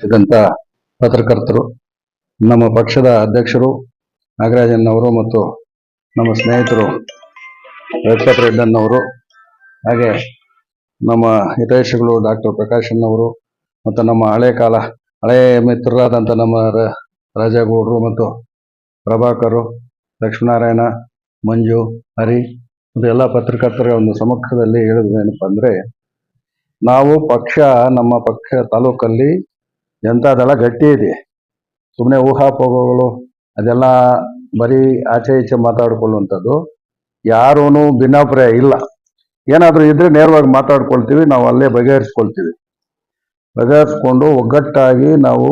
ಇದ್ದಂತ ಪತ್ರಕರ್ತರು, ನಮ್ಮ ಪಕ್ಷದ ಅಧ್ಯಕ್ಷರು ನಾಗರಾಜನ್ನವರು ಮತ್ತು ನಮ್ಮ ಸ್ನೇಹಿತರು ವೆಂಕಟ ರೆಡ್ಡನ್ನವರು ಹಾಗೆ ನಮ್ಮ ಹಿತೈಷಿಗಳು ಡಾಕ್ಟರ್ ಪ್ರಕಾಶನ್ನವರು ಮತ್ತು ನಮ್ಮ ಹಳೆ ಕಾಲ ಹಳೆಯ ಮಿತ್ರರಾದಂಥ ನಮ್ಮ ರಾಜೇಗೌಡರು ಮತ್ತು ಪ್ರಭಾಕರು, ಲಕ್ಷ್ಮೀನಾರಾಯಣ, ಮಂಜು, ಹರಿ ಮತ್ತು ಎಲ್ಲ ಪತ್ರಕರ್ತರ ಒಂದು ಸಮ್ಮುಖದಲ್ಲಿ ಹೇಳೋದೇನಪ್ಪ ಅಂದರೆ, ನಾವು ಪಕ್ಷ ನಮ್ಮ ಪಕ್ಷ ತಾಲೂಕಲ್ಲಿ ಜನತಾದಳ ಗಟ್ಟಿ ಇದೆ. ಸುಮ್ಮನೆ ಊಹಾಪೋಹಗಳು, ಅದೆಲ್ಲ ಬರೀ ಆಚೆ ಈಚೆ ಮಾತಾಡ್ಕೊಳ್ಳುವಂಥದ್ದು. ಯಾರೂ ಭಿನ್ನಾಭಿಪ್ರಾಯ ಇಲ್ಲ. ಏನಾದರೂ ಇದ್ರೆ ನೇರವಾಗಿ ಮಾತಾಡ್ಕೊಳ್ತೀವಿ, ನಾವು ಅಲ್ಲೇ ಬಗೆಹರಿಸ್ಕೊಳ್ತೀವಿ. ಬಗೆಹರಿಸ್ಕೊಂಡು ಒಗ್ಗಟ್ಟಾಗಿ ನಾವು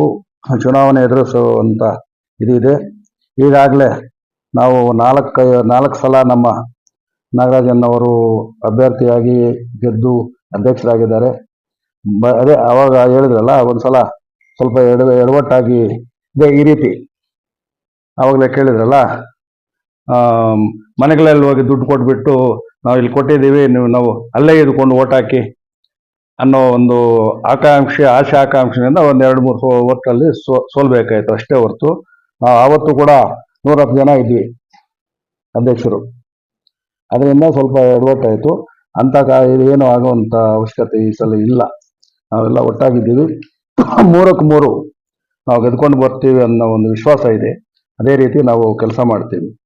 ಚುನಾವಣೆ ಎದುರಿಸುವಂತ ಇದಿದೆ ಇದೆ. ಈಗಾಗಲೇ ನಾವು ನಾಲ್ಕು ನಾಲ್ಕು ಸಲ ನಮ್ಮ ನಾಗರಾಜನ್ನವರು ಅಭ್ಯರ್ಥಿಯಾಗಿ ಗೆದ್ದು ಅಧ್ಯಕ್ಷರಾಗಿದ್ದಾರೆ. ಬ, ಅದೇ ಅವಾಗ ಹೇಳಿದ್ರಲ್ಲ, ಒಂದ್ಸಲ ಸ್ವಲ್ಪ ಎಡ, ಎಡವಟ್ಟಾಗಿ ಇದೆ ಈ ರೀತಿ. ಆವಾಗಲೇ ಕೇಳಿದ್ರಲ್ಲ ಮನೆಗಳಲ್ಲಿ ಹೋಗಿ ದುಡ್ಡು ಕೊಟ್ಬಿಟ್ಟು ನಾವು ಇಲ್ಲಿ ಕೊಟ್ಟಿದ್ದೀವಿ, ನೀವು ನಾವು ಅಲ್ಲೇ ಇದ್ಕೊಂಡು ಓಟ್ ಹಾಕಿ ಅನ್ನೋ ಒಂದು ಆಕಾಂಕ್ಷೆ, ಆಶೆ ಆಕಾಂಕ್ಷೆಯಿಂದ ಒಂದು ಎರಡು ಮೂರು ಓಟಲ್ಲಿ ಸೋ, ಸೋಲ್ಬೇಕಾಯ್ತು. ಅಷ್ಟೇ ಹೊರತು ನಾವು ಆವತ್ತು ಕೂಡ ನೂರತ್ತು ಜನ ಇದ್ವಿ ಅಧ್ಯಕ್ಷರು. ಅದರಿಂದ ಸ್ವಲ್ಪ ಎಡವಟ್ಟಾಯಿತು. ಅಂತ ಕಾ ಏನು ಆಗುವಂತ ಅವಶ್ಯಕತೆ ಈ ಸಲ ಇಲ್ಲ. ನಾವೆಲ್ಲ ಒಟ್ಟಾಗಿದ್ದೀವಿ. ಮೂರಕ್ಕೆ ಮೂರು ನಾವು ಗೆದ್ಕೊಂಡು ಬರ್ತೀವಿ ಅನ್ನೋ ಒಂದು ವಿಶ್ವಾಸ ಇದೆ. ಅದೇ ರೀತಿ ನಾವು ಕೆಲಸ ಮಾಡ್ತೀವಿ.